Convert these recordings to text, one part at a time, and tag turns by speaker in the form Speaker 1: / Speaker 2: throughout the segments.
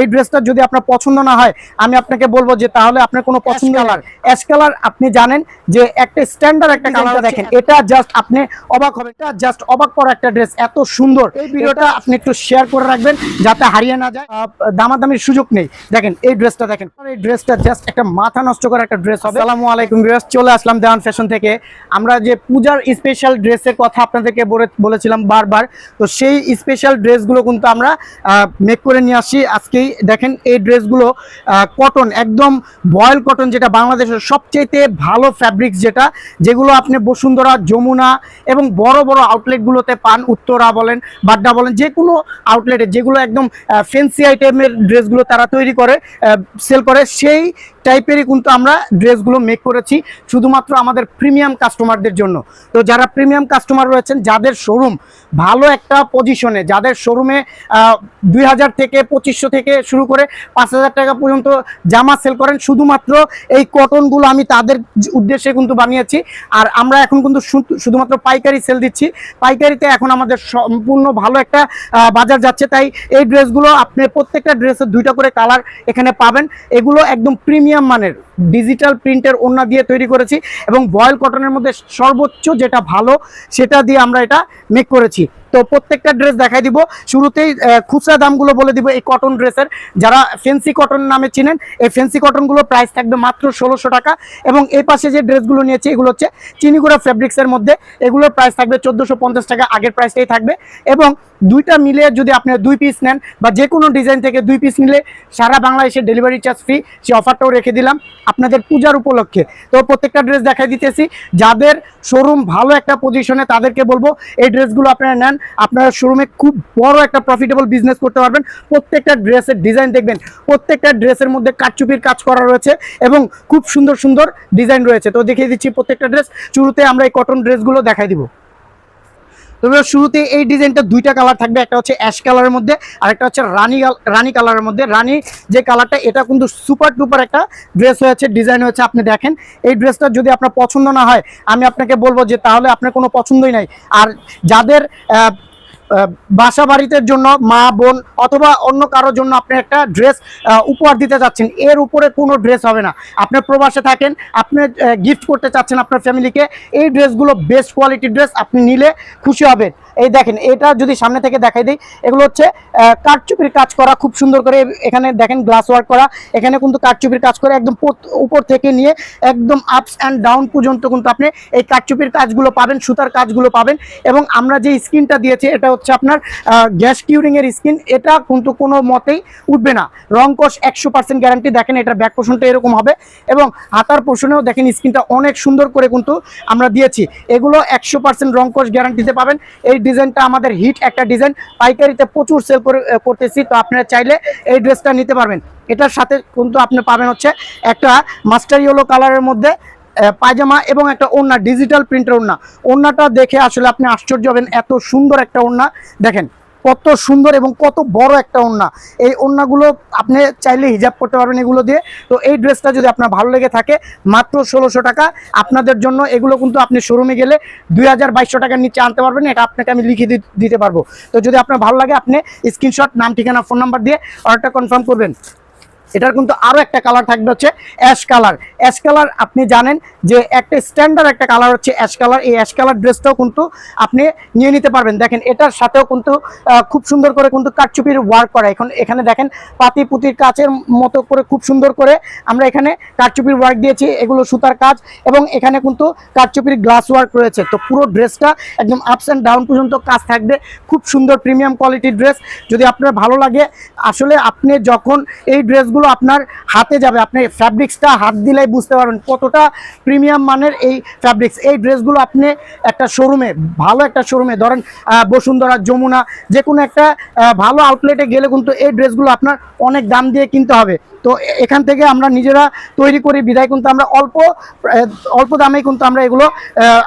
Speaker 1: এই ড্রেসটা যদি আপনার পছন্দ না হয় আমি আপনাকে বলব যে তাহলে আপনার কোনো পছন্দ কালার অ্যাশ কালার আপনি জানেন যে একটা স্ট্যান্ডার্ড একটা কালার দেখেন। এটা জাস্ট আপনি অবাক হবে এটা জাস্ট অবাক করা একটা ড্রেস এত সুন্দর। এই ভিডিওটা আপনি একটু শেয়ার করে রাখবেন যাতে হারিয়ে না যায়। দামাদামির সুযোগ নেই। দেখেন এই ড্রেসটা দেখেন। এই ড্রেসটা জাস্ট একটা মাথা নষ্ট করা একটা ড্রেস হবে। আসসালামু আলাইকুম ভিউয়ার্স চলে আসলাম দেওয়ান ফ্যাশন থেকে। আমরা যে পূজার স্পেশাল ড্রেসের কথা আপনাদেরকে বলে- বলেছিলাম বারবার তো সেই স্পেশাল ড্রেসগুলো কিন্তু আমরা মেক করে নিয়ে আসি। আজকেই দেখেন এই ড্রেসগুলো কটন একদম বয়েল কটন যেটা বাংলাদেশের সবচেয়েতে ভালো ফ্যাব্রিক্স যেটা, যেগুলো আপনি বসুন্ধরা, যমুনা এবং বড় বড় আউটলেটগুলোতে পান, উত্তরা বলেন, বাড্ডা বলেন, যে কোনো আউটলেটে যেগুলো একদম ফেন্সি আইটেমের ড্রেসগুলো তারা তৈরি করে সেল করে, সেই টাইপেরই কিন্তু আমরা ড্রেসগুলো মেক করেছি শুধুমাত্র আমাদের প্রিমিয়াম কাস্টমারদের জন্য। তো যারা প্রিমিয়াম কাস্টমার রয়েছেন, যাদের শোরুম ভালো একটা পজিশনে যাদের শোরুমে দুই হাজার থেকে পঁচিশশো থেকে শুরু করে পাঁচ হাজার টাকা পর্যন্ত জামা সেল করেন, শুধুমাত্র এই কটনগুলো আমি তাদের উদ্দেশ্যে কিন্তু বানিয়েছি। আর আমরা এখন কিন্তু শুধুমাত্র পাইকারি সেল দিচ্ছি। পাইকারিতে এখন আমাদের সম্পূর্ণ ভালো একটা বাজার যাচ্ছে। তাই এই ড্রেসগুলো আপনি প্রত্যেকটা ড্রেসের দুইটা করে কালার এখানে পাবেন। এগুলো একদম প্রিমিয়াম মানের ডিজিটাল প্রিন্টের ওড়না দিয়ে তৈরি করেছি এবং বয়েল কটনের মধ্যে সর্বোচ্চ যেটা ভালো, সেটা দিয়ে আমরা এটা মেক করেছি। তো প্রত্যেকটা ড্রেস দেখাই দিব। শুরুতেই খুচরা দামগুলো বলে দিব এই কটন ড্রেসের যারা ফেন্সি কটন নামে চিনেন, এই ফেন্সি কটনগুলো প্রাইস থাকবে মাত্র ষোলোশো টাকা এবং এই পাশে যে ড্রেসগুলো নিয়েছে, এগুলো হচ্ছে চিনিগুড়া ফেব্রিক্সের মধ্যে। এগুলোর প্রাইস থাকবে চোদ্দোশো পঞ্চাশ টাকা, আগের প্রাইসটাই থাকবে এবং দুইটা মিলে যদি আপনি দুই পিস নেন বা যে কোনো ডিজাইন থেকে দুই পিস নিলে সারা বাংলাদেশে ডেলিভারি চার্জ ফ্রি সেই অফারটাও রেখে দিলাম আপনাদের পূজার উপলক্ষে। তো প্রত্যেকটা ড্রেস দেখাই দিতেছি। যাদের শোরুম ভালো একটা পজিশনে তাদেরকে বলব, এই ড্রেসগুলো আপনারা নেন। আপনারা শোরুমে খুব বড় একটা প্রফিটেবল বিজনেস করতে পারবেন। প্রত্যেকটা ড্রেসের ডিজাইন দেখবেন, প্রত্যেকটা ড্রেসের মধ্যে কাটচুপির কাজ করা রয়েছে এবং খুব সুন্দর সুন্দর ডিজাইন রয়েছে। তো দেখিয়ে দিচ্ছি প্রত্যেকটা ড্রেস শুরুতে আমরা এই কটন ড্রেসগুলো দেখাই দিব। তবে শুরুতে এই ডিজাইনটা দুইটা কালার থাকবে, একটা হচ্ছে অ্যাশ কালারের মধ্যে আর একটা হচ্ছে রানি রানি কালারের মধ্যে। রানি যে কালারটা, এটা কিন্তু সুপার টুপার একটা ড্রেস হয়েছে, ডিজাইন হয়েছে, আপনি দেখেন। এই ড্রেসটা যদি আপনার পছন্দ না হয়, আমি আপনাকে বলব যে তাহলে আপনার কোনো পছন্দই নাই। আর যাদের বাসা বাড়িতে জন্য মা, বোন অথবা অন্য কারোর জন্য আপনি একটা ড্রেস উপহার দিতে চাচ্ছেন এর উপরে কোনো ড্রেস হবে না। আপনি প্রবাসে থাকেন, আপনি গিফট করতে চাচ্ছেন আপনার ফ্যামিলিকে এই ড্রেসগুলো বেস্ট কোয়ালিটির ড্রেস আপনি নিলে খুশি হবেন। এই দেখেন, এটা যদি সামনে থেকে দেখাই দিই, এগুলো হচ্ছে কাঠচুপির কাজ করা, খুব সুন্দর করে এখানে দেখেন গ্লাস ওয়ার্ক করা। এখানে কিন্তু কাঠচুপির কাজ করে একদম উপর থেকে নিয়ে একদম আপস অ্যান্ড ডাউন পর্যন্ত কিন্তু আপনি এই কাঠচুপির কাজগুলো পাবেন, সুতার কাজগুলো পাবেন। এবং আমরা যে স্কিনটা দিয়েছি, এটা হচ্ছে আপনার গ্যাস কিউরিং এর স্কিন এটা কিন্তু কোনো মতেই উঠবে না। রংকশ একশো পার্সেন্ট গ্যারান্টি দেখেন এটার ব্যাক পোর্শনটা এরকম হবে। এবং হাতার পোষণেও দেখেন স্কিনটা অনেক সুন্দর করে কিন্তু আমরা দিয়েছি। এগুলো একশো পার্সেন্ট রংকশ গ্যারান্টিতে পাবেন। এই ডিজাইনটা আমাদের হিট একটা ডিজাইন। পাইকারিতে প্রচুর সেল করে করতেছি। তো আপনারা চাইলে এই ড্রেসটা নিতে পারবেন। এটার সাথে কিন্তু আপনি পাবেন হচ্ছে একটা মাস্টার ইয়েলো কালারের মধ্যে পায়জামা এবং একটা ওড়না ডিজিটাল প্রিন্টের ওড়না। ওড়নাটা দেখে আসলে আপনি আশ্চর্য হবেন, এত সুন্দর একটা ওড়না। দেখেন কত সুন্দর এবং কত বড় একটা ওড়না। এই ওড়নাগুলো আপনি চাইলে হিজাব করতে পারবেন এগুলো দিয়ে। তো এই ড্রেসটা যদি আপনার ভালো লেগে থাকে, মাত্র ষোলোশো টাকা। আপনাদের জন্য এগুলো কিন্তু আপনি শোরুমে গেলে দুই হাজার বাইশশো টাকার নিচে আনতে পারবেন, এটা আপনাকে আমি লিখে দিতে পারব। তো যদি আপনার ভালো লাগে, আপনি স্ক্রিনশট নাম, ঠিকানা ফোন নাম্বার দিয়ে অর্ডারটা কনফার্ম করবেন। এটার কিন্তু আরও একটা কালার থাকবে হচ্ছে অ্যাশ কালার অ্যাশ কালার আপনি জানেন যে একটা স্ট্যান্ডার্ড একটা কালার হচ্ছে অ্যাশ কালার এই অ্যাশ কালার ড্রেসটাও কিন্তু আপনি নিয়ে নিতে পারবেন। দেখেন, এটার সাথেও কিন্তু খুব সুন্দর করে কিন্তু কাঠচুপির ওয়ার্ক করা। এখন এখানে দেখেন, পাতি পুতির কাচের মতো করে খুব সুন্দর করে আমরা এখানে কাঠচুপির ওয়ার্ক দিয়েছি। এগুলো সুতার কাজ এবং এখানে কিন্তু কাঠচুপির গ্লাস ওয়ার্ক রয়েছে। তো পুরো ড্রেসটা একদম আপস অ্যান্ড ডাউন পর্যন্ত কাজ থাকবে। খুব সুন্দর প্রিমিয়াম কোয়ালিটির ড্রেস যদি আপনার ভালো লাগে, আসলে আপনি যখন এই ড্রেসগুলো আপনার হাতে যাবে। আপনি ফ্যাব্রিক্সটা হাত দিলেই বুঝতে পারবেন কতটা প্রিমিয়াম মানের এই ফ্যাব্রিক্স এই ড্রেসগুলো আপনি একটা শোরুমে ভালো একটা শোরুমে ধরেন বসুন্ধরা, যমুনা যে কোনো একটা ভালো আউটলেটে গেলে কিন্তু এই ড্রেসগুলো আপনার অনেক দাম দিয়ে কিনতে হবে। তো এখান থেকে আমরা নিজেরা তৈরি করি, বিদায় কিন্তু আমরা অল্প অল্প দামে কিন্তু আমরা এগুলো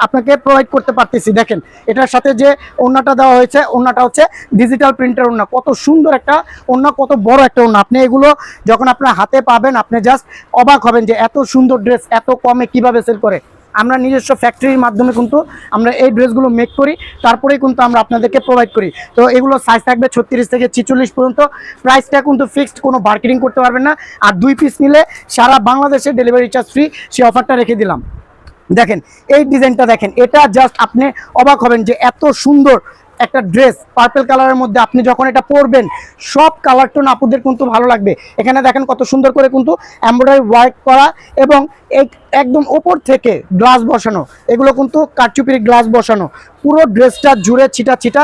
Speaker 1: আপনাকে প্রোভাইড করতে পারতেছি। দেখেন, এটার সাথে যে ওড়নাটা দেওয়া হয়েছে, ওড়নাটা হচ্ছে ডিজিটাল প্রিন্টার ওড়না। কত সুন্দর একটা ওড়না, কত বড় একটা ওড়না। আপনি এগুলো যখন আপনার হাতে পাবেন, আপনি জাস্ট অবাক হবেন যে এত সুন্দর ড্রেস এত কমে কীভাবে সেল করে। আমরা নিজস্ব ফ্যাক্টরির মাধ্যমে কিন্তু আমরা এই ড্রেসগুলো মেক করি, তারপরেই কিন্তু আমরা আপনাদেরকে প্রোভাইড করি। তো এগুলো সাইজ থাকবে ছত্রিশ থেকে ছিচল্লিশ পর্যন্ত। প্রাইসটা কিন্তু ফিক্সড কোনো মার্কেটিং করতে পারবেন না। আর দুই পিস নিলে সারা বাংলাদেশে ডেলিভারি চার্জ ফ্রি সেই অফারটা রেখে দিলাম। দেখেন, এই ডিজাইনটা দেখেন, এটা জাস্ট আপনি অবাক হবেন যে এত সুন্দর একটা ড্রেস পার্পেল কালারের মধ্যে আপনি যখন এটা পরবেন, সব কালার টোন আপুদের কিন্তু ভালো লাগবে। এখানে দেখেন কত সুন্দর করে কিন্তু এমব্রয়ডারি ওয়ার্ক করা এবং একদম ওপর থেকে গ্লাস বসানো। এগুলো কিন্তু কারচুপির গ্লাস বসানো। পুরো ড্রেসটা জুড়ে ছিটা ছিটা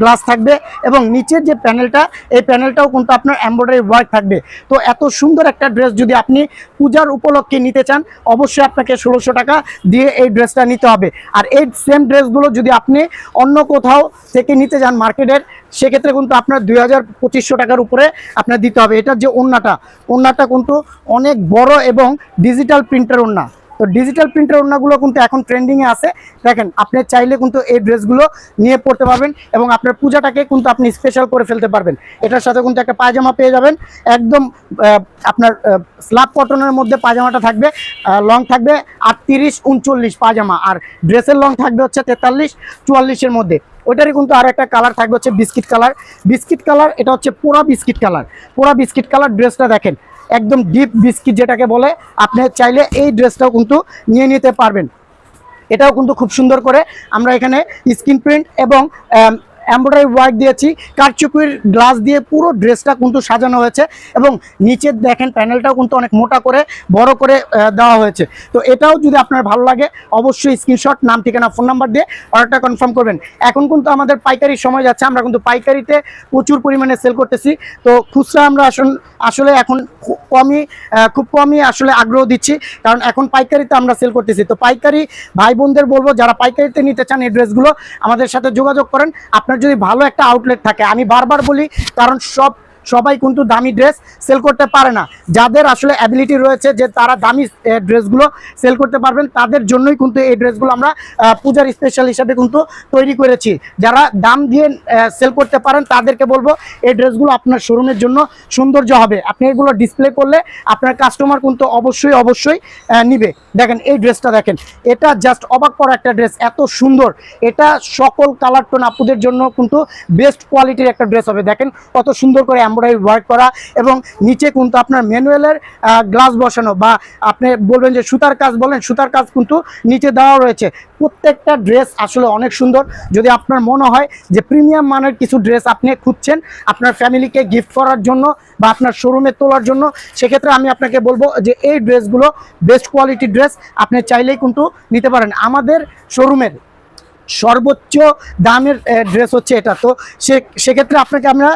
Speaker 1: গ্লাস থাকবে এবং নিচের যে প্যানেলটা, এই প্যানেলটাও কিন্তু আপনার এমব্রয়ডারি ওয়ার্ক থাকবে। তো এত সুন্দর একটা ড্রেস যদি আপনি পূজার উপলক্ষে নিতে চান, অবশ্যই আপনাকে ষোলোশো টাকা দিয়ে এই ড্রেসটা নিতে হবে। আর এই সেম ড্রেসগুলো যদি আপনি অন্য কোথাও থেকে নিতে যান মার্কেটের, সেক্ষেত্রে কিন্তু আপনার দুই হাজার পঁচিশশো টাকার উপরে আপনার দিতে হবে। এটার যে ওন্নাটা ওন্নাটা কিন্তু অনেক বড় এবং ডিজিটাল প্রিন্টের ওন্না তো ডিজিটাল প্রিন্টের ওড়নাগুলো কিন্তু এখন ট্রেন্ডিংয়ে আছে। দেখেন, আপনি চাইলে কিন্তু এই ড্রেসগুলো নিয়ে পড়তে পারবেন এবং আপনার পূজাটাকে কিন্তু আপনি স্পেশাল করে ফেলতে পারবেন। এটার সাথে কিন্তু একটা পায়জামা পেয়ে যাবেন। একদম আপনার স্ল্যাব কটনের মধ্যে পায়জামাটা থাকবে লং থাকবে আটত্রিশ উনচল্লিশ পায়জামা। আর ড্রেসের লং থাকবে হচ্ছে তেতাল্লিশ চুয়াল্লিশের মধ্যে। ওইটারই কিন্তু আর একটা কালার থাকবে হচ্ছে বিস্কিট কালার বিস্কিট কালার এটা হচ্ছে পোড়া বিস্কিট কালার পোড়া বিস্কিট কালার ড্রেসটা দেখেন। একদম ডিপ বিস্কিট যেটাকে বলে, আপনি চাইলে এই ড্রেসটাও কিন্তু নিয়ে নিতে পারবেন। এটাও কিন্তু খুব সুন্দর করে আমরা এখানে স্ক্রিন প্রিন্ট এবং এমব্রয়ডারি ওয়ার্ক দিয়েছি, কারচুপির গ্লাস দিয়ে পুরো ড্রেসটা কিন্তু সাজানো হয়েছে এবং নিচের দেখেন প্যানেলটাও কিন্তু অনেক মোটা করে, বড় করে দেওয়া হয়েছে। তো এটাও যদি আপনার ভালো লাগে, অবশ্যই স্ক্রিনশট, নাম, ঠিকানা, ফোন নাম্বার দিয়ে অর্ডারটা কনফার্ম করবেন। এখন কিন্তু আমাদের পাইকারি সময় যাচ্ছে, আমরা কিন্তু পাইকারিতে প্রচুর পরিমাণে সেল করতেছি। তো খুচরা আমরা আসলে এখন কমই খুব কমই আসলে আগ্রহ দিচ্ছি, কারণ এখন পাইকারিতে আমরা সেল করতেছি। তো পাইকারি ভাই বোনদের বলব, যারা পাইকারিতে নিতে চান এই ড্রেসগুলো, আমাদের সাথে যোগাযোগ করেন। আপনার যদি ভালো একটা আউটলেট থাকে আমি বারবার বলি কারণ সব সবাই কিন্তু দামি ড্রেস সেল করতে পারে না। যাদের আসলে অ্যাবিলিটি রয়েছে যে তারা দামি ড্রেসগুলো সেল করতে পারবেন, তাদের জন্যই কিন্তু এই ড্রেসগুলো আমরা পূজার স্পেশাল হিসাবে কিন্তু তৈরি করেছি। যারা দাম দিয়ে সেল করতে পারেন, তাদেরকে বলব, এই ড্রেসগুলো আপনার শোরুমের জন্য সৌন্দর্য হবে। আপনি এগুলো ডিসপ্লে করলে আপনার কাস্টমার কিন্তু অবশ্যই অবশ্যই নিবে। দেখেন, এই ড্রেসটা দেখেন, এটা জাস্ট অবাক করা একটা ড্রেস এত সুন্দর। এটা সকল কালার টোন আপুদের জন্য কিন্তু বেস্ট কোয়ালিটির একটা ড্রেস হবে। দেখেন, কত সুন্দর করে এমব্রয়ডারি ওয়ার্ক করা এবং নিচে কিন্তু আপনার ম্যানুয়ালের গ্লাস বসানো বা আপনি বলবেন যে সুতার কাজ বলেন, সুতার কাজ কিন্তু নিচে দেওয়া রয়েছে। প্রত্যেকটা ড্রেস আসলে অনেক সুন্দর। যদি আপনার মনে হয় যে প্রিমিয়াম মানের কিছু ড্রেস আপনি খুঁজছেন, আপনার ফ্যামিলিকে গিফট করার জন্য বা আপনার শোরুমে তোলার জন্য, সেক্ষেত্রে আমি আপনাকে বলব যে এই ড্রেসগুলো বেস্ট কোয়ালিটির ড্রেস আপনি চাইলেই কিন্তু নিতে পারেন। আমাদের শোরুমের সর্বোচ্চ দামের ড্রেস হচ্ছে এটা। তো সে, সেক্ষেত্রে আপনাকে আমরা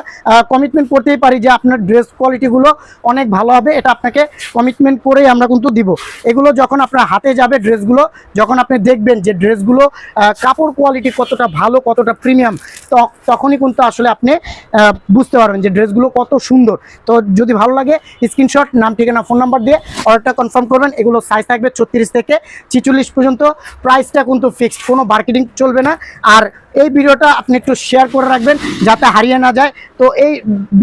Speaker 1: কমিটমেন্ট করতেই পারি যে আপনার ড্রেস কোয়ালিটিগুলো অনেক ভালো হবে, এটা আপনাকে কমিটমেন্ট করেই আমরা কিন্তু দিব। এগুলো যখন আপনার হাতে যাবে ড্রেসগুলো যখন আপনি দেখবেন যে ড্রেসগুলো কাপড় কোয়ালিটি কতটা ভালো, কতটা প্রিমিয়াম তখনই কিন্তু আসলে আপনি বুঝতে পারবেন যে ড্রেসগুলো কত সুন্দর। তো যদি ভালো লাগে স্ক্রিনশট নাম, ঠিকানা ফোন নাম্বার দিয়ে অর্ডারটা কনফার্ম করবেন। এগুলো সাইজ থাকবে ছত্রিশ থেকে ছিচল্লিশ পর্যন্ত। প্রাইসটা কিন্তু ফিক্সড কোনো মার্কেটিং চলবে না। আর এই ভিডিওটা আপনি একটু শেয়ার করে রাখবেন যাতে হারিয়ে না যায়। তো এই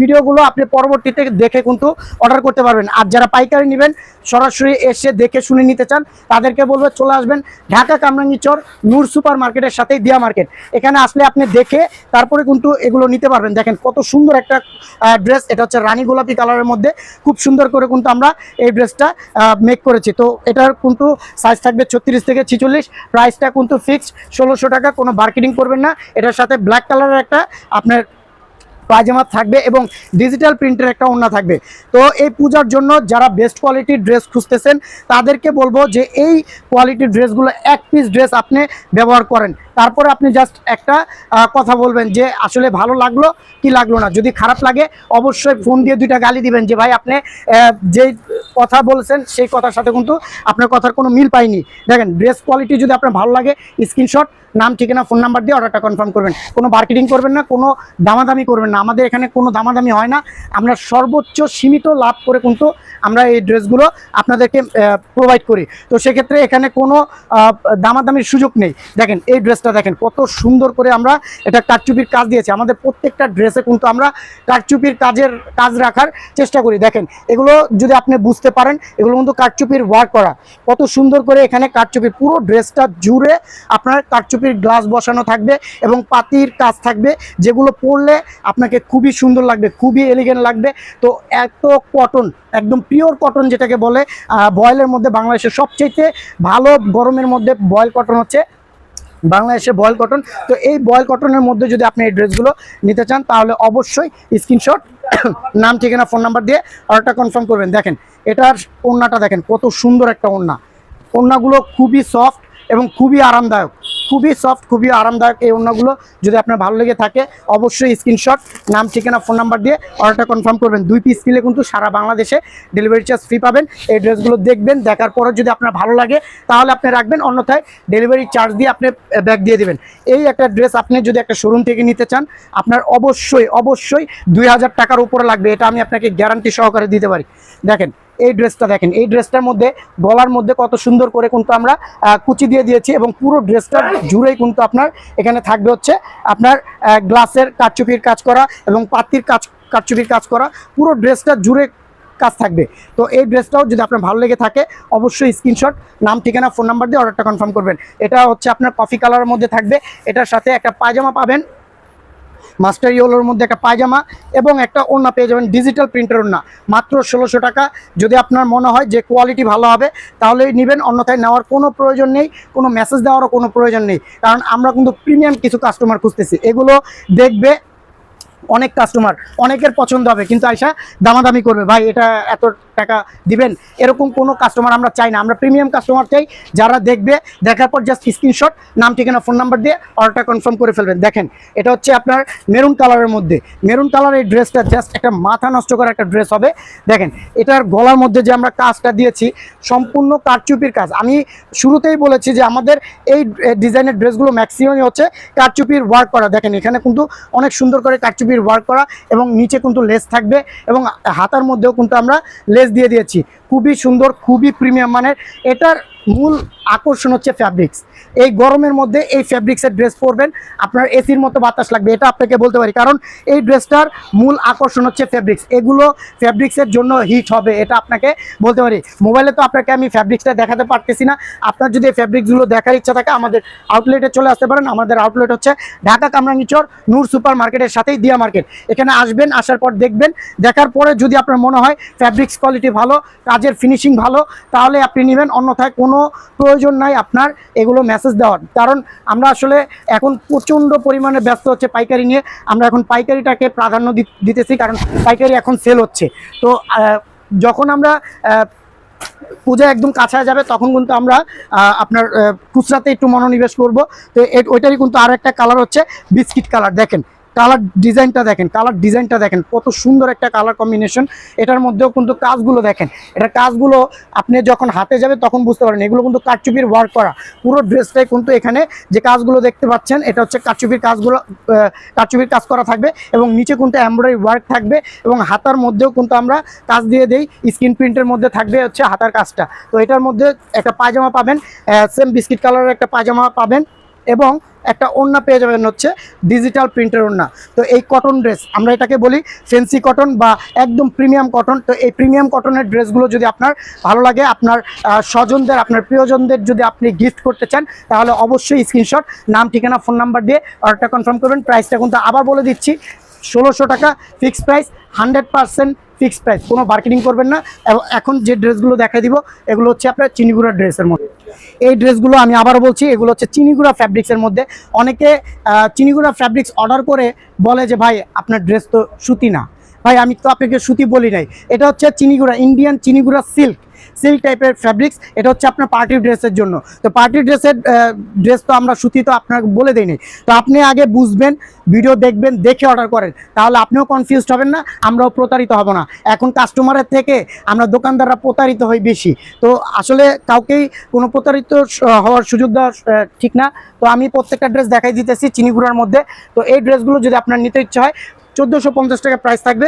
Speaker 1: ভিডিওগুলো আপনি পরবর্তীতে দেখে কিন্তু অর্ডার করতে পারবেন। আর যারা পাইকারি নেবেন, সরাসরি এসে দেখে শুনে নিতে চান, তাদেরকে বলব চলে আসবেন ঢাকা কামরাঙ্গি চর, নূর সুপার মার্কেটের সাথেই দিয়া মার্কেট। এখানে আসলে আপনি দেখে তারপরে কিন্তু এগুলো নিতে পারবেন। দেখেন কত সুন্দর একটা ড্রেস এটা হচ্ছে রানী গোলাপি কালারের মধ্যে। খুব সুন্দর করে কিন্তু আমরা এই ড্রেসটা মেক করেছি। তো এটার কিন্তু সাইজ থাকবে ছত্রিশ থেকে ছিচল্লিশ। প্রাইসটা কিন্তু ফিক্সড ষোলোশো টাকা, কোনো মার্কেটিং করবেন না এটার সাথে ব্ল্যাক কালারের একটা আপনার পায়জামা থাকবে এবং ডিজিটাল প্রিন্টের একটা ওড়না থাকবে। তো এই পূজার জন্য যারা বেস্ট কোয়ালিটির ড্রেস খুঁজতেছেন, তাদেরকে বলব যে এই কোয়ালিটির ড্রেসগুলো এক পিস ড্রেস আপনি ব্যবহার করেন। তারপরে আপনি জাস্ট একটা কথা বলবেন যে আসলে ভালো লাগল কি লাগল না। যদি খারাপ লাগে, অবশ্যই ফোন দিয়ে দুইটা গালি দিবেন যে, ভাই, আপনি যেই কথা বলছেন, সেই কথার সাথে কিন্তু আপনার কথার কোনো মিল পাইনি। দেখেন ড্রেস কোয়ালিটি যদি আপনার ভালো লাগে স্ক্রিনশট নাম, ঠিকানা ফোন নাম্বার দিয়ে অর্ডারটা কনফার্ম করবেন। কোনো মার্কেটিং করবেন না, কোনো দামাদামি করবেন না। আমাদের এখানে কোনো দামাদামি হয় না। আমরা সর্বোচ্চ সীমিত লাভ করে কিন্তু আমরা এই ড্রেসগুলো আপনাদেরকে প্রোভাইড করি। তো সেক্ষেত্রে এখানে কোনো দামাদামির সুযোগ নেই। দেখেন, এই ড্রেসটা দেখেন, কত সুন্দর করে আমরা এটা কারচুপির কাজ দিয়েছি। আমাদের প্রত্যেকটা ড্রেসে কিন্তু আমরা কারচুপির কাজের কাজ রাখার চেষ্টা করি। দেখেন, এগুলো যদি আপনি বুঝতে পারেন, এগুলো কিন্তু কারচুপির ওয়ার্ক করা। কত সুন্দর করে এখানে কারচুপির পুরো ড্রেসটা জুড়ে আপনার কারচুপির গ্লাস বসানো থাকবে এবং পাতির কাজ থাকবে, যেগুলো পরলে আপনাকে খুবই সুন্দর লাগবে, খুবই এলিগেন্ট লাগবে। তো এত কটন একদম পিওর কটন যেটাকে বলে বয়েলের মধ্যে বাংলাদেশের সবচেয়ে ভালো গরমের মধ্যে বয়েল কটন হচ্ছে বাংলাদেশে বয়েল কটন তো এই বয়েল কটনের মধ্যে যদি আপনি এই ড্রেসগুলো নিতে চান, তাহলে অবশ্যই স্ক্রিনশট নাম, ঠিকানা ফোন নাম্বার দিয়ে অর্ডারটা কনফার্ম করবেন। দেখেন, এটার ওড়নাটা দেখেন, কত সুন্দর একটা ওড়না। ওড়নাগুলো খুবই সফট এবং খুবই আরামদায়ক, খুবই সফট খুবই আরামদায়ক এই ওড়নাগুলো যদি আপনার ভালো লেগে থাকে, অবশ্যই স্ক্রিনশট নাম, ঠিকানা ফোন নাম্বার দিয়ে অর্ডারটা কনফার্ম করবেন। দুই পিস কিনলে কিন্তু সারা বাংলাদেশে ডেলিভারি চার্জ ফ্রি পাবেন। এই ড্রেসগুলো দেখবেন, দেখার পরে যদি আপনার ভালো লাগে, তাহলে আপনি রাখবেন, অন্যথায় ডেলিভারি চার্জ দিয়ে আপনি ব্যাগ দিয়ে দেবেন। এই একটা ড্রেস আপনি যদি একটা শোরুম থেকে নিতে চান, আপনার অবশ্যই অবশ্যই দুই হাজার টাকার উপরে লাগবে। এটা আমি আপনাকে গ্যারান্টি সহকারে দিতে পারি। দেখেন এই ড্রেসটা দেখেন, এই ড্রেসটার মধ্যে, গলার মধ্যে কত সুন্দর করে কিন্তু আমরা কুচি দিয়ে দিয়েছি এবং পুরো ড্রেসটা জুড়েই কিন্তু আপনার এখানে থাকবে হচ্ছে আপনার গ্লাসের কারচুপির কাজ করা এবং পাতির কাজ, কারচুপির কাজ করা, পুরো ড্রেসটা জুড়ে কাজ থাকবে। তো এই ড্রেসটাও যদি আপনার ভালো লেগে থাকে, অবশ্যই স্ক্রিনশট, নাম, ঠিকানা, ফোন নাম্বার দিয়ে অর্ডারটা কনফার্ম করবেন। এটা হচ্ছে আপনার কফি কালারের মধ্যে থাকবে। এটার সাথে একটা পায়জামা পাবেন। মাস্টার ইয়েলোর মধ্যে একটা পায়জামা এবং একটা ওড়না পেয়ে যাবেন ডিজিটাল প্রিন্টের ওড়না। মাত্র ষোলোশো টাকা। যদি আপনার মনে হয় যে কোয়ালিটি ভালো হবে, তাহলেই নেবেন। অন্যথায় নেওয়ার কোনো প্রয়োজন নেই, কোনো মেসেজ দেওয়ারও কোনো প্রয়োজন নেই। কারণ আমরা কিন্তু প্রিমিয়াম কিছু কাস্টমার খুঁজতেছি। এগুলো দেখবে অনেক কাস্টমার অনেকের পছন্দ হবে। কিন্তু আয়সা দামাদামি করবে। ভাই, এটা এত টাকা দিবেন? এরকম কোনো কাস্টমার আমরা চাই না। আমরা প্রিমিয়াম কাস্টমার চাই, যারা দেখবে, দেখার পর জাস্ট স্ক্রিনশট নাম, ঠিকানা ফোন নাম্বার দিয়ে অর্ডারটা কনফার্ম করে ফেলবেন। দেখেন, এটা হচ্ছে আপনার মেরুন কালারের মধ্যে। মেরুন কালার এই ড্রেসটা জাস্ট একটা মাথা নষ্ট করা একটা ড্রেস হবে। দেখেন, এটার গলার মধ্যে যে আমরা কাজটা দিয়েছি, সম্পূর্ণ কারচুপির কাজ। আমি শুরুতেই বলেছি যে আমাদের এই ডিজাইনের ড্রেসগুলো ম্যাক্সিমামই হচ্ছে কারচুপির ওয়ার্ক করা। দেখেন, এখানে কিন্তু অনেক সুন্দর করে কারচুপির ওয়ার্ক করা এবং নিচে কিন্তু লেস থাকবে এবং হাতার মধ্যেও কিন্তু আমরা লেস দিয়ে দিয়েছি। খুবই সুন্দর, খুবই প্রিমিয়াম মানের। এটার মূল আকর্ষণ হচ্ছে ফ্যাব্রিক্স এই গরমের মধ্যে এই ফ্যাব্রিক্সের ড্রেস পরবেন, আপনার এসির মতো বাতাস লাগবে, এটা আপনাকে বলতে পারি। কারণ এই ড্রেসটার মূল আকর্ষণ হচ্ছে ফ্যাব্রিক্স এগুলো ফ্যাব্রিক্সের জন্য হিট হবে, এটা আপনাকে বলতে পারি। মোবাইলে তো আপনাকে আমি ফ্যাব্রিক্সটা দেখাতে পারতেছি না। আপনার যদি এই ফ্যাব্রিক্সগুলো দেখার ইচ্ছা থাকে, আমাদের আউটলেটে চলে আসতে পারেন। আমাদের আউটলেট হচ্ছে ঢাকা কামরাঙ্গিচর, নূর সুপার মার্কেটের সাথেই দিয়া মার্কেট। এখানে আসবেন, আসার পর দেখবেন। দেখার পরে যদি আপনার মনে হয় ফ্যাব্রিক্স কোয়ালিটি ভালো, কাজের ফিনিশিং ভালো, তাহলে আপনি নেবেন। অন্যথায় কোনো প্রয়োজন নাই আপনার এগুলো মেসেজ দেওয়ার। কারণ আমরা আসলে এখন প্রচণ্ড পরিমাণে ব্যস্ত হচ্ছে পাইকারি নিয়ে। আমরা এখন পাইকারিটাকে প্রাধান্য দিতেছি কারণ পাইকারি এখন সেল হচ্ছে। তো যখন আমরা পূজা একদম কাছে যাবে তখন কিন্তু আমরা আপনার খুচরাতে একটু মনোনিবেশ করব। তো ওইটারই কিন্তু আর একটা কালার হচ্ছে বিস্কিট কালার দেখেন কালার ডিজাইনটা দেখেন কালার ডিজাইনটা দেখেন কত সুন্দর একটা কালার কম্বিনেশন। এটার মধ্যেও কিন্তু কাজগুলো দেখেন। এটার কাজগুলো আপনি যখন হাতে যাবে তখন বুঝতে পারেন। এগুলো কিন্তু কারচুপির ওয়ার্ক করা। পুরো ড্রেসটাই কিন্তু এখানে যে কাজগুলো দেখতে পাচ্ছেন এটা হচ্ছে কারচুপির কাজগুলো আহ, কারচুপির কাজ করা থাকবে এবং নিচে কিন্তু এমব্রয়ডারি ওয়ার্ক থাকবে এবং হাতার মধ্যেও কিন্তু আমরা কাজ দিয়ে দেই। স্ক্রিন প্রিন্টের মধ্যে থাকবে হচ্ছে হাতার কাজটা। তো এটার মধ্যে একটা পায়জামা পাবেন সেম বিস্কিট কালারের একটা পায়জামা পাবেন এবং একটা ওড়না পেয়ে যাবেন হচ্ছে ডিজিটাল প্রিন্টের ওড়না। তো এই কটন ড্রেস আমরা এটাকে বলি ফেন্সি কটন বা একদম প্রিমিয়াম কটন তো এই প্রিমিয়াম কটনের ড্রেসগুলো যদি আপনার ভালো লাগে, আপনার স্বজনদের, আপনার প্রিয়জনদের যদি আপনি গিফট করতে চান, তাহলে অবশ্যই স্ক্রিনশট নাম, ঠিকানা ফোন নাম্বার দিয়ে অর্ডারটা কনফার্ম করবেন। প্রাইসটা কিন্তু আবার বলে দিচ্ছি, ষোলোশো টাকা fixed price hundred percent fixed price, কোনো মার্কেটিং করবেন না। এখন যে ড্রেসগুলো দেখা দিব, এগুলো হচ্ছে আপনার চিনিগুড়া ড্রেসের মধ্যে। এই ড্রেসগুলো আমি আবার বলছি, এগুলো হচ্ছে চিনিগুড়া ফ্যাব্রিক্সের মধ্যে। অনেকে চিনিগুড়া ফ্যাব্রিক্স অর্ডার করে বলে যে, ভাই, আপনার ড্রেস তো সুতি না। ভাই, আমি তো আপনাকে সুতি বলি নাই। এটা হচ্ছে Chinigura Indian Chinigura silk silk টাইপের ফ্যাব্রিক্স এটা হচ্ছে আপনার পার্টি ড্রেসের জন্য। তো পার্টি ড্রেসের ড্রেস তো আমরা সুতি তো আপনাকে বলে দিই নাই তো আপনি আগে বুঝবেন ভিডিও দেখবেন, দেখে অর্ডার করেন। তাহলে আপনিও কনফিউজড হবেন না, আমরাও প্রতারিত হব না। এখন কাস্টমারের থেকে আমরা দোকানদাররা প্রতারিত হই বেশি। তো আসলে কাউকেই কোনো প্রতারিত হওয়ার সুযোগ দেওয়া ঠিক না। তো আমি প্রত্যেকটা ড্রেস দেখাই দিতেছি চিনিগুড়ার মধ্যে। তো এই ড্রেসগুলো যদি আপনার নিতে ইচ্ছা হয় চোদ্দোশো পঞ্চাশ টাকা প্রাইস থাকবে।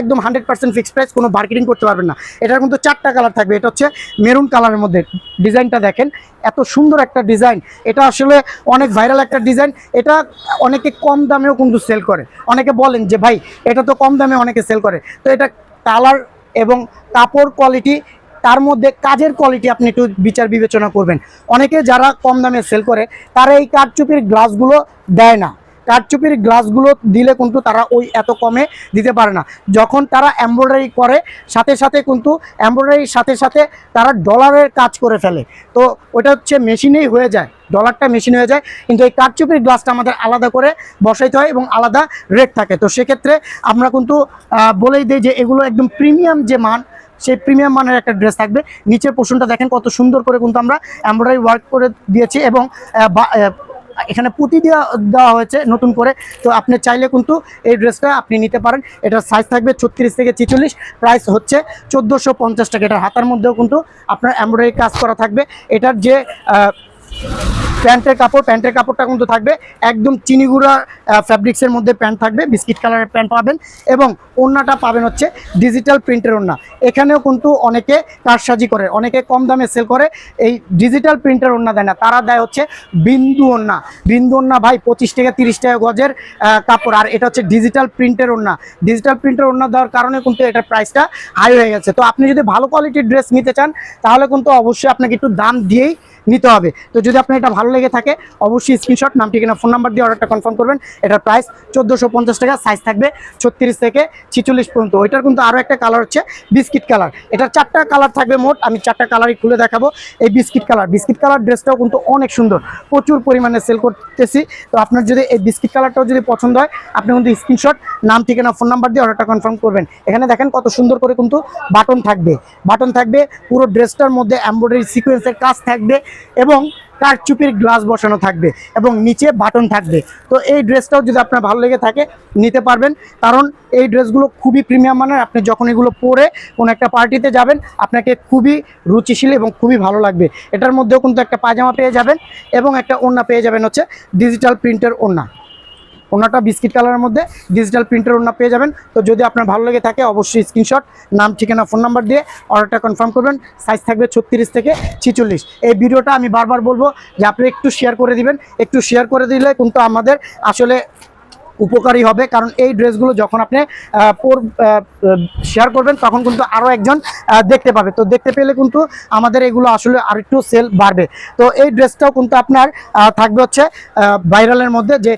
Speaker 1: একদম হান্ড্রেড পার্সেন্ট ফিক্সড প্রাইস কোনো মার্কেটিং করতে পারবেন না। এটার কিন্তু চারটা কালার থাকবে। এটা হচ্ছে মেরুন কালারের মধ্যে। ডিজাইনটা দেখেন, এত সুন্দর একটা ডিজাইন এটা আসলে অনেক ভাইরাল একটা ডিজাইন এটা অনেকে কম দামেও কিন্তু সেল করে। অনেকে বলেন যে, ভাই, এটা তো কম দামে অনেকে সেল করে। তো এটা কালার এবং কাপড় কোয়ালিটি তার মধ্যে কাজের কোয়ালিটি আপনি একটু বিচার বিবেচনা করবেন। অনেকে যারা কম দামে সেল করে, তারা এই কাঠচুপির গ্লাসগুলো দেয় না। কাঠচুপির গ্লাসগুলো দিলে কিন্তু তারা ওই এত কমে দিতে পারে না। যখন তারা এমব্রয়ডারি করে, সাথে সাথে কিন্তু এমব্রয়ডারির সাথে সাথে তারা ডলারের কাজ করে ফেলে। তো ওটা হচ্ছে মেশিনেই হয়ে যায় ডলারটা মেশিন হয়ে যায়। কিন্তু এই কাঠচুপির গ্লাসটা আমাদের আলাদা করে বসাইতে হয় এবং আলাদা রেট থাকে। তো সেক্ষেত্রে আমরা কিন্তু বলেই দিই যে এগুলো একদম প্রিমিয়াম যে মান, সেই প্রিমিয়াম মানের একটা ড্রেস থাকবে। নিচের পোর্শনটা দেখেন কত সুন্দর করে কিন্তু আমরা এমব্রয়ডারি ওয়ার্ক করে দিয়েছি এবং এখানে পুঁতি দেওয়া দেওয়া হয়েছে নতুন করে। তো আপনি চাইলে কিন্তু এই ড্রেসটা আপনি নিতে পারেন। এটার সাইজ থাকবে ছত্রিশ থেকে ছেচল্লিশ। প্রাইস হচ্ছে চোদ্দোশো পঞ্চাশ টাকা। এটার হাতার মধ্যেও কিন্তু আপনার এমব্রয়ডারি কাজ করা থাকবে। এটার যে প্যান্টের কাপড়, প্যান্টের কাপড়টা কিন্তু থাকবে। একদম চিনিগুড়া ফ্যাব্রিক্সের মধ্যে প্যান্ট থাকবে। বিস্কিট কালারের প্যান্ট পাবেন এবং ওড়নাটা পাবেন হচ্ছে ডিজিটাল প্রিন্টের ওড়না। এখানেও কিন্তু অনেকে কারসাজি করে, অনেকে কম দামে সেল করে। এই ডিজিটাল প্রিন্টের ওড়না দেয় না, তারা দেয় হচ্ছে বিন্দু ওড়না। বিন্দু ওড়না ভাই পঁচিশ টাকা তিরিশ টাকা গজের কাপড়। আর এটা হচ্ছে ডিজিটাল প্রিন্টের ওড়না। ডিজিটাল প্রিন্টের ওড়না দেওয়ার কারণে কিন্তু এটার প্রাইসটা হাই হয়ে গেছে। তো আপনি যদি ভালো কোয়ালিটির ড্রেস নিতে চান, তাহলে কিন্তু অবশ্যই আপনাকে একটু দাম দিয়েই নিতে হবে। তো যদি আপনার এটা ভালো লেগে থাকে, অবশ্যই স্ক্রিনশট নাম, ঠিকানা ফোন নাম্বার দিয়ে অর্ডারটা কনফার্ম করবেন। এটার প্রাইস চোদ্দোশো টাকা সাইজ থাকবে ছত্রিশ থেকে ছিচল্লিশ পর্যন্ত। ওইটার কিন্তু আরও একটা কালার হচ্ছে বিস্কিট কালার এটার চারটা কালার থাকবে মোট, আমি চারটা কালারই খুলে দেখাবো। এই বিস্কিট কালার বিস্কিট কালার ড্রেসটাও কিন্তু অনেক সুন্দর। প্রচুর পরিমাণে সেল করতেছি। তো আপনার যদি এই বিস্কিট কালারটাও যদি পছন্দ হয়, আপনি কিন্তু স্ক্রিনশট নাম, ঠিকানা ফোন নাম্বার দিয়ে অর্ডারটা কনফার্ম করবেন। এখানে দেখেন কত সুন্দর করে কিন্তু বাটন থাকবে। বাটন থাকবে, পুরো ড্রেসটার মধ্যে এমব্রয়ডারি সিকোয়েন্সের কাজ থাকবে। এবং তার চুপির গ্লাস বসানো থাকবে এবং নিচে বাটন থাকবে। তো এই ড্রেসটাও যদি আপনার ভালো লেগে থাকে, নিতে পারবেন। কারণ এই ড্রেসগুলো খুবই প্রিমিয়াম মানের। আপনি যখন এগুলো পরে কোনো একটা পার্টিতে যাবেন, আপনাকে খুবই রুচিশীল এবং খুবই ভালো লাগবে। এটার মধ্যেও কিন্তু একটা পায়জামা পেয়ে যাবেন এবং একটা ওড়না পেয়ে যাবেন হচ্ছে ডিজিটাল প্রিন্টের ওড়না। ওনাটা বিস্কিট কালারের মধ্যে ডিজিটাল প্রিন্টের ওনা পেয়ে যাবেন। তো যদি আপনার ভালো লেগে থাকে, অবশ্যই স্ক্রিনশট নাম, ঠিকানা ফোন নাম্বার দিয়ে অর্ডারটা কনফার্ম করবেন। সাইজ থাকবে ছত্রিশ থেকে ছিচল্লিশ। এই ভিডিওটা আমি বারবার বলব যে আপনি একটু শেয়ার করে দিবেন। একটু শেয়ার করে দিলে কিন্তু আমাদের আসলে উপকারী হবে, কারণ এই ড্রেসগুলো যখন আপনি শেয়ার করবেন, তখন কিন্তু আরও একজন দেখতে পাবে। তো দেখতে পেলে কিন্তু আমাদের এগুলো আসলে আরেকটু সেল বাড়বে। তো এই ড্রেসটাও কিন্তু আপনার থাকবে হচ্ছে ভাইরালের মধ্যে যে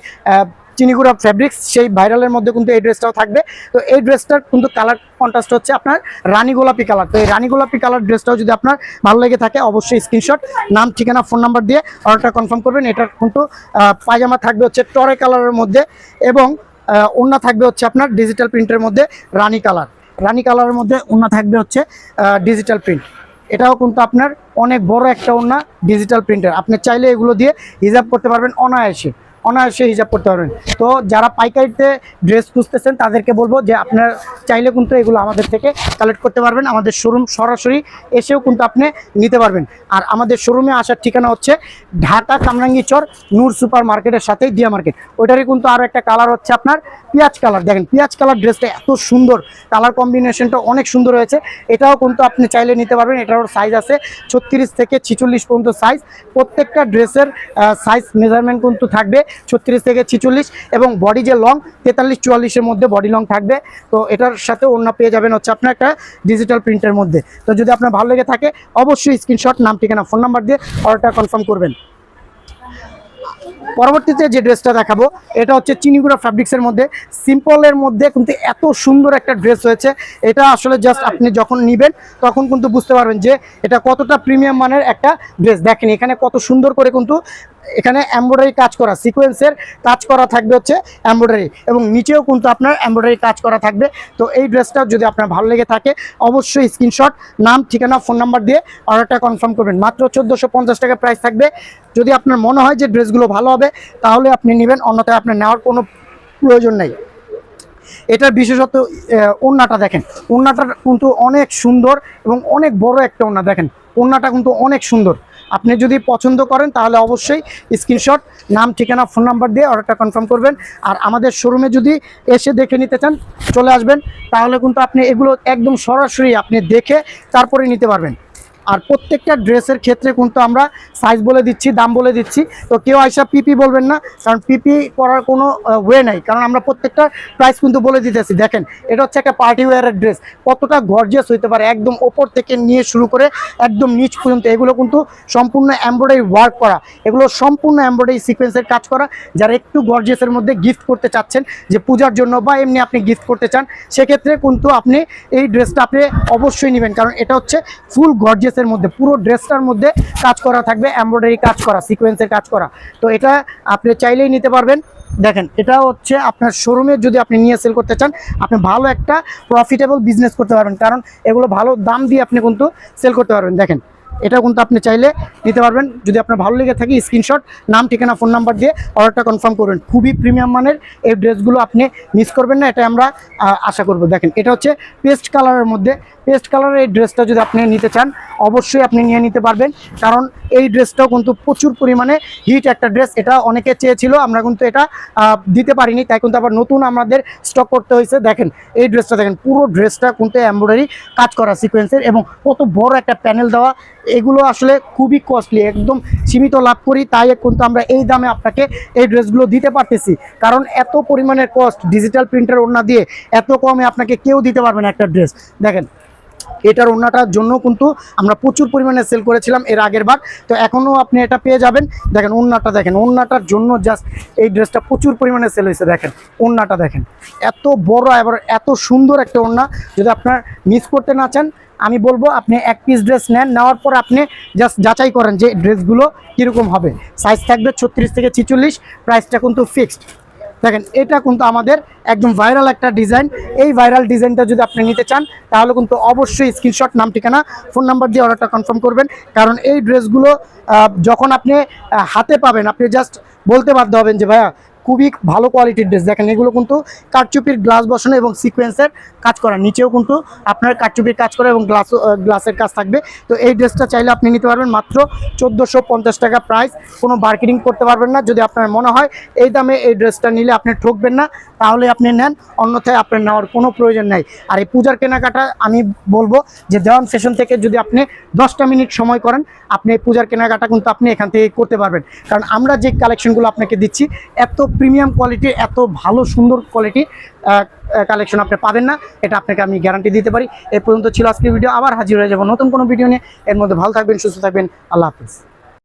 Speaker 1: চিনিগুড়া ফ্যাব্রিক্স সেই ভাইরালের মধ্যে কিন্তু এই ড্রেসটাও থাকবে। তো এই ড্রেসটার কিন্তু কালার কন্ট্রাস্ট হচ্ছে আপনার রানী গোলাপি কালার তো এই রানী গোলাপি কালার ড্রেসটাও যদি আপনার ভালো লেগে থাকে, অবশ্যই স্ক্রিনশট নাম, ঠিকানা ফোন নাম্বার দিয়ে অর্ডারটা কনফার্ম করবেন। এটার কিন্তু পায়জামা থাকবে হচ্ছে টরে কালারের মধ্যে এবং ওড়না থাকবে হচ্ছে আপনার ডিজিটাল প্রিন্টের মধ্যে রানী কালার রানী কালারের মধ্যে ওড়না থাকবে হচ্ছে ডিজিটাল প্রিন্ট এটাও কিন্তু আপনার অনেক বড় একটা ওড়না ডিজিটাল প্রিন্টার আপনি চাইলে এগুলো দিয়ে হিজাব করতে পারবেন অনায়াসে। অনায়াসে হিসাব করতে পারবেন। তো যারা পাইকারিতে ড্রেস খুঁজতেছেন, তাদেরকে বলব যে আপনার চাইলে কিন্তু এগুলো আমাদের থেকে কালেক্ট করতে পারবেন। আমাদের শোরুম সরাসরি এসেও কিন্তু আপনি নিতে পারবেন। আর আমাদের শোরুমে আসার ঠিকানা হচ্ছে ঢাকা কামরাঙ্গি চর নূর সুপার মার্কেটের সাথেই দিয়া মার্কেট। ওইটারই কিন্তু আরও একটা কালার হচ্ছে আপনার পেঁয়াজ কালার দেখেন, পেঁয়াজ কালার ড্রেসটা এত সুন্দর। কালার কম্বিনেশনটা অনেক সুন্দর হয়েছে। এটাও কিন্তু আপনি চাইলে নিতে পারবেন। এটারও সাইজ আছে ছত্রিশ থেকে ছিচল্লিশ পর্যন্ত সাইজ প্রত্যেকটা ড্রেসের সাইজ মেজারমেন্ট কিন্তু থাকবে। ছত্রিশ থেকে ছিচল্লিশ এবং বডি যে লং তেতাল্লিশ, চুয়াল্লিশের মধ্যে বডি লং থাকবে। তো এটার সাথে অন্য পেয়ে যাবেন হচ্ছে আপনার একটা ডিজিটাল প্রিন্টের মধ্যে। তো যদি আপনার ভালো লেগে থাকে, অবশ্যই স্ক্রিনশট নাম, ঠিকানা ফোন নাম্বার দিয়ে অর্ডারটা কনফার্ম করবেন। পরবর্তীতে যে ড্রেসটা দেখাবো, এটা হচ্ছে চিনিগুড়া ফ্যাব্রিক্সের মধ্যে। সিম্পলের মধ্যে কিন্তু এত সুন্দর একটা ড্রেস হয়েছে। এটা আসলে জাস্ট আপনি যখন নেবেন, তখন কিন্তু বুঝতে পারবেন যে এটা কতটা প্রিমিয়াম মানের একটা ড্রেস দেখেন, এখানে কত সুন্দর করে কিন্তু এখানে এমব্রয়ডারি কাজ করা সিকোয়েন্সের কাজ করা থাকবে হচ্ছে এমব্রয়ডারি এবং নিচেও কিন্তু আপনার এমব্রয়ডারি কাজ করা থাকবে। তো এই ড্রেসটা যদি আপনার ভালো লেগে থাকে অবশ্যই স্ক্রিনশট নাম ঠিকানা ফোন নাম্বার দিয়ে অর্ডারটা কনফার্ম করবেন। মাত্র চোদ্দোশো পঞ্চাশ টাকা প্রাইস থাকবে। যদি আপনার মনে হয় যে ড্রেসগুলো ভালো হবে তাহলে আপনি নেবেন অন্যথায় আপনার নেওয়ার কোনো প্রয়োজন নেই। এটার বিশেষত আহ, ওড়নাটা দেখেন। ওড়নাটা কিন্তু অনেক সুন্দর এবং অনেক বড় একটা ওড়না দেখেন। ওড়নাটা কিন্তু অনেক সুন্দর। আপনি যদি পছন্দ করেন, তাহলে অবশ্যই স্ক্রিনশট নাম, ঠিকানা ফোন নাম্বার দিয়ে অর্ডারটা কনফার্ম করবেন। আর আমাদের শোরুমে যদি এসে দেখে নিতে চান, চলে আসবেন, তাহলে কিন্তু আপনি এগুলো একদম সরাসরি আপনি দেখে তারপরে নিতে পারবেন। আর প্রত্যেকটা ড্রেসের ক্ষেত্রে কিন্তু আমরা সাইজ বলে দিচ্ছি, দাম বলে দিচ্ছি। তো কেউ আইসা পিপি বলবেন না, কারণ পিপি করার কোনো ওয়ে নাই। কারণ আমরা প্রত্যেকটা প্রাইস কিন্তু বলে দিতেছি। দেখেন, এটা হচ্ছে একটা পার্টি ওয়ারের ড্রেস কতটা গর্জিয়াস হইতে পারে, একদম ওপর থেকে নিয়ে শুরু করে একদম নিচ পর্যন্ত। এগুলো কিন্তু সম্পূর্ণ এমব্রয়ডারি ওয়ার্ক করা। এগুলো সম্পূর্ণ এমব্রয়ডারি সিকোয়েন্সের কাজ করা। যারা একটু গর্জিয়াসের মধ্যে গিফট করতে চাচ্ছেন, যে পূজার জন্য বা এমনি আপনি গিফট করতে চান, সেক্ষেত্রে কিন্তু আপনি এই ড্রেসটা আপনি অবশ্যই নেবেন। কারণ এটা হচ্ছে ফুল গর্জিয়াসের মধ্যে, পুরো ড্রেসটার মধ্যে কাজ করা থাকবে এমব্রয়ডারি কাজ করা সিকোয়েন্সের কাজ করা। তো এটা আপনি চাইলেই নিতে পারবেন। দেখেন, এটা হচ্ছে আপনার শোরুমে যদি আপনি নিয়ে সেল করতে চান, আপনি ভালো একটা প্রফিটেবল বিজনেস করতে পারবেন। কারণ এগুলো ভালো দাম দিয়ে আপনি কিন্তু সেল করতে পারবেন। দেখেন এটা কিন্তু আপনি চাইলে নিতে পারবেন। যদি আপনার ভালো লেগে থাকে স্ক্রিনশট নাম, ঠিকানা ফোন নাম্বার দিয়ে অর্ডারটা কনফার্ম করবেন। খুবই প্রিমিয়াম মানের এই ড্রেসগুলো আপনি মিস করবেন না এটা আমরা আশা করব। দেখেন, এটা হচ্ছে পেস্ট কালারের মধ্যে পেস্ট কালারের এই ড্রেসটা যদি আপনি নিতে চান, অবশ্যই আপনি নিয়ে নিতে পারবেন। কারণ এই ড্রেসটাও কিন্তু প্রচুর পরিমাণে হিট একটা ড্রেস এটা অনেকে চেয়েছিল, আমরা কিন্তু এটা দিতে পারিনি, তাই কিন্তু আবার নতুন আমাদের স্টক করতে হয়েছে। দেখেন, এই ড্রেসটা দেখেন, পুরো ড্রেসটা কিন্তু এমব্রয়ডারি কাজ করা সিকোয়েন্সের এবং কত বড় একটা প্যানেল দেওয়া। এগুলো আসলে খুবই কস্টলি একদম সীমিত লাভ করি, তাই কিন্তু আমরা এই দামে আপনাকে এই ড্রেসগুলো দিতে পারতেছি। কারণ এত পরিমাণের কস্ট ডিজিটাল প্রিন্টার ওড়না দিয়ে এত কমে আপনাকে কেউ দিতে পারবে না একটা ড্রেস দেখেন এটার ওড়নাটার জন্য কিন্তু আমরা প্রচুর পরিমাণে সেল করেছিলাম এর আগের বার। তো এখনও আপনি এটা পেয়ে যাবেন। দেখেন, ওড়নাটা দেখেন, ওড়নাটার জন্য জাস্ট এই ড্রেসটা প্রচুর পরিমাণে সেল হয়েছে, দেখেন, ওড়নাটা দেখেন। এত বড় এবার এত সুন্দর একটা ওড়না। যদি আপনার মিস করতে না চান, আমি বলব আপনি এক পিস ড্রেস নেন, নেওয়ার পর আপনি জাস্ট যাচাই করেন যে ড্রেসগুলো কীরকম হবে। সাইজ থাকবে ছত্রিশ থেকে ছিচল্লিশ প্রাইসটা কিন্তু ফিক্সড দেখেন, এটা কিন্তু আমাদের একদম ভাইরাল একটা ডিজাইন এই ভাইরাল ডিজাইনটা যদি আপনি নিতে চান, তাহলে কিন্তু অবশ্যই স্ক্রিনশট নাম, ঠিকানা ফোন নাম্বার দিয়ে অর্ডারটা কনফার্ম করবেন। কারণ এই ড্রেসগুলো যখন আপনি হাতে পাবেন, আপনি জাস্ট বলতে বাধ্য হবেন যে, ভাইয়া খুবই ভালো কোয়ালিটির ড্রেস দেখেন, এগুলো কিন্তু কারচুপির গ্লাস বসানো এবং সিকোয়েন্সের কাজ করা। নিচেও কিন্তু আপনার কারচুপির কাজ করা এবং গ্লাস গ্লাসের কাজ থাকবে। তো এই ড্রেসটা চাইলে আপনি নিতে পারবেন মাত্র চোদ্দোশো পঞ্চাশ টাকা প্রাইস কোনো মার্কেটিং করতে পারবেন না। যদি আপনার মনে হয় এই দামে এই ড্রেসটা নিলে আপনি ঠকবেন না, তাহলে আপনি নেন। অন্যথায় আপনার নেওয়ার কোনো প্রয়োজন নাই। আর এই পূজার কেনাকাটা আমি বলব যে দেওয়ান সেশন থেকে যদি আপনি দশটা মিনিট সময় করেন, আপনি এই পূজার কেনাকাটা কিন্তু আপনি এখান থেকে করতে পারবেন। কারণ আমরা যে কালেকশনগুলো আপনাকে দিচ্ছি, এত প্রিমিয়াম কোয়ালিটি, এত ভালো সুন্দর কোয়ালিটি কালেকশন আপনি পাবেন না। এটা আপনাকে আমি গ্যারান্টি দিতে পারি। এ পর্যন্ত ছিল আজকের ভিডিও আবার হাজির হয়ে যাব নতুন কোনো ভিডিও নিয়ে। এর মধ্যে ভালো থাকবেন, সুস্থ থাকবেন। আল্লাহ হাফিজ।